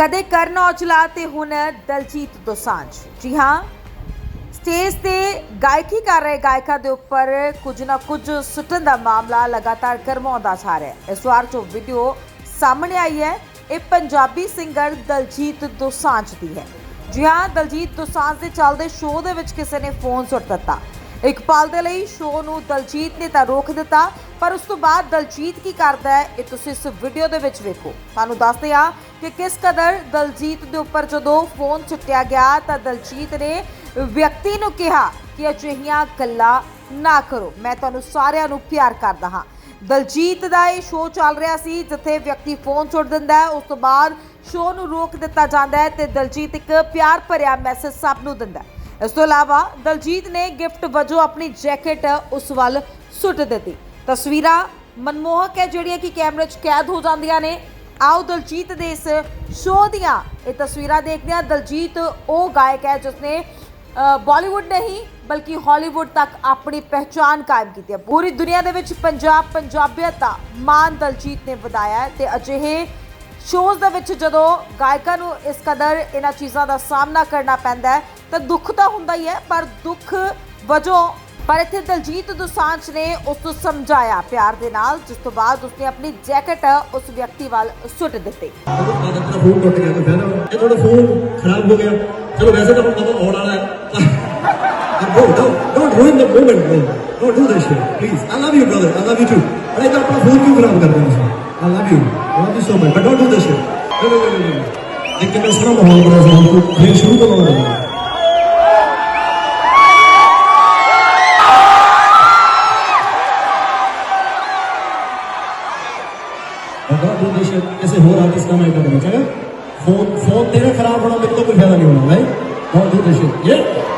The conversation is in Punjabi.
ਕਦੇ ਕਰਨ ਔਜਲਾ ਤੇ ਹੁਣ ਦਲਜੀਤ ਦੋਸਾਂਝ। ਜੀ ਹਾਂ, ਸਟੇਜ ਤੇ ਗਾਇਕੀ ਕਰ ਰਹੇ ਗਾਇਕਾਂ ਦੇ ਉੱਪਰ ਕੁਝ ਨਾ ਕੁਝ ਸੁੱਟਣ ਦਾ ਮਾਮਲਾ ਲਗਾਤਾਰ ਗਰਮਾਉਂਦਾ ਜਾ ਰਿਹਾ ਹੈ। ਇਸ ਵਾਰ ਜੋ ਵੀਡੀਓ ਸਾਹਮਣੇ ਆਈ ਹੈ, ਇਹ ਪੰਜਾਬੀ ਸਿੰਗਰ ਦਲਜੀਤ ਦੋਸਾਂਝ ਦੀ ਹੈ। ਜੀ ਹਾਂ, ਦਲਜੀਤ ਦੋਸਾਂਝ ਦੇ ਚੱਲਦੇ ਸ਼ੋਅ ਦੇ ਵਿੱਚ ਕਿਸੇ ਨੇ ਫੋਨ ਸੁੱਟ ਦਿੱਤਾ। ਇੱਕ ਪਲ ਦੇ ਲਈ ਸ਼ੋਅ ਨੂੰ ਦਲਜੀਤ ਨੇ ਤਾਂ ਰੋਕ ਦਿੱਤਾ, ਪਰ ਉਸ ਤੋਂ ਬਾਅਦ ਦਲਜੀਤ ਕੀ ਕਰਦਾ ਹੈ, ਇਹ ਤੁਸੀਂ ਇਸ ਵੀਡੀਓ ਦੇ ਵਿੱਚ ਵੇਖੋ। ਤੁਹਾਨੂੰ ਦੱਸਦੇ ਆ ਕਿ ਕਿਸ ਕਦਰ ਦਲਜੀਤ ਦੇ ਉੱਪਰ ਜਦੋਂ ਫੋਨ ਸੁੱਟਿਆ ਗਿਆ, ਤਾਂ ਦਲਜੀਤ ਨੇ ਵਿਅਕਤੀ ਨੂੰ ਕਿਹਾ ਕਿ ਅਜਿਹੀਆਂ ਗੱਲਾਂ ਨਾ ਕਰੋ। ਮੈਂ ਤੁਹਾਨੂੰ ਸਾਰਿਆਂ ਨੂੰ ਪਿਆਰ ਕਰਦਾ ਹਾਂ। ਦਲਜੀਤ ਦਾ ਇਹ ਸ਼ੋਅ ਚੱਲ ਰਿਹਾ ਸੀ, ਜਿੱਥੇ ਵਿਅਕਤੀ ਫੋਨ ਸੁੱਟ ਦਿੰਦਾ ਹੈ, ਉਸ ਤੋਂ ਬਾਅਦ ਸ਼ੋਅ ਨੂੰ ਰੋਕ ਦਿੱਤਾ ਜਾਂਦਾ ਹੈ ਤੇ ਦਲਜੀਤ ਇੱਕ ਪਿਆਰ ਭਰਿਆ ਮੈਸੇਜ ਸਭ ਨੂੰ ਦਿੰਦਾ ਹੈ। ਇਸ ਤੋਂ ਇਲਾਵਾ ਦਲਜੀਤ ਨੇ ਗਿਫਟ ਵਜੋਂ ਆਪਣੀ ਜੈਕਟ ਉਸ ਵੱਲ ਸੁੱਟ ਦਿੱਤੀ। ਤਸਵੀਰਾਂ ਮਨਮੋਹਕ ਹੈ ਜਿਹੜੀਆਂ ਕਿ ਕੈਮਰੇ 'ਚ ਕੈਦ ਹੋ ਜਾਂਦੀਆਂ ਨੇ। ਆਓ ਦਲਜੀਤ ਦੇ ਇਸ ਸ਼ੋਅ ਦੀਆਂ ਇਹ ਤਸਵੀਰਾਂ ਦੇਖਦੇ ਹਾਂ। ਦਲਜੀਤ ਉਹ ਗਾਇਕ ਹੈ ਜਿਸਨੇ ਬਾਲੀਵੁੱਡ ਨਹੀਂ, ਬਲਕਿ ਹਾਲੀਵੁੱਡ ਤੱਕ ਆਪਣੀ ਪਹਿਚਾਨ ਕਾਇਮ ਕੀਤੀ ਹੈ। ਪੂਰੀ ਦੁਨੀਆ ਦੇ ਵਿੱਚ ਪੰਜਾਬ, ਪੰਜਾਬੀਅਤ ਦਾ ਮਾਨ ਦਲਜੀਤ ਨੇ ਵਧਾਇਆ ਹੈ ਤੇ ਅਜਿਹੇ ਸ਼ੋਜ਼ ਦੇ ਵਿੱਚ ਜਦੋਂ ਗਾਇਕਾਂ ਨੂੰ ਇਸ ਕਦਰ ਇਹਨਾਂ ਚੀਜ਼ਾਂ ਦਾ ਸਾਹਮਣਾ ਕਰਨਾ ਪੈਂਦਾ ਹੈ, ਤਾਂ ਦੁੱਖ ਤਾਂ ਹੁੰਦਾ ਹੀ ਹੈ, ਪਰ ਦੁੱਖ ਵਜੋਂ, ਪਰ ਇੱਥੇ ਦਲਜੀਤ ਦੋਸਾਂਝ ਨੇ ਉਸ ਨੂੰ ਸਮਝਾਇਆ ਪਿਆਰ ਦੇ ਨਾਲ, ਜਿਸ ਤੋਂ ਬਾਅਦ ਉਸਨੇ ਆਪਣੀ ਜੈਕਟ ਉਸ ਵਿਅਕਤੀ ਵੱਲ ਸੁੱਟ ਦਿੱਤੀ। ਜਦੋਂ ਬਾਅਦ ਆਪਣਾ ਫੋਨ ਟੁੱਟ ਗਿਆ ਤਾਂ ਫਿਰ ਇਹ ਤੁਹਾਡਾ ਫੋਨ ਖਰਾਬ ਹੋ ਗਿਆ। ਚਲੋ, ਵੈਸੇ ਤਾਂ ਹੁਣ ਕਦੋਂ ਆਉਣ ਵਾਲਾ ਹੈ। Bro don't ruin the moment bro don't do this shit please I love you brother I love you too ਪਰ oh, ਇਹ ਤਾਂ ਆਪਣਾ ਫੋਨ ਕਿਉਂ ਖਰਾਬ I love you. I love you so much. But don't do this shit. No, no, no, no, no. देख के मैं शर्म हो रहा हूँ हमको खेल शुरू करना हो रहा है ऐसे हो रहा किसका मैं करना चाहिए फ़ोन फ़ोन तेरा खराब होना मेरे को कोई फ़ायदा नहीं होना भाई बहुत दूर ये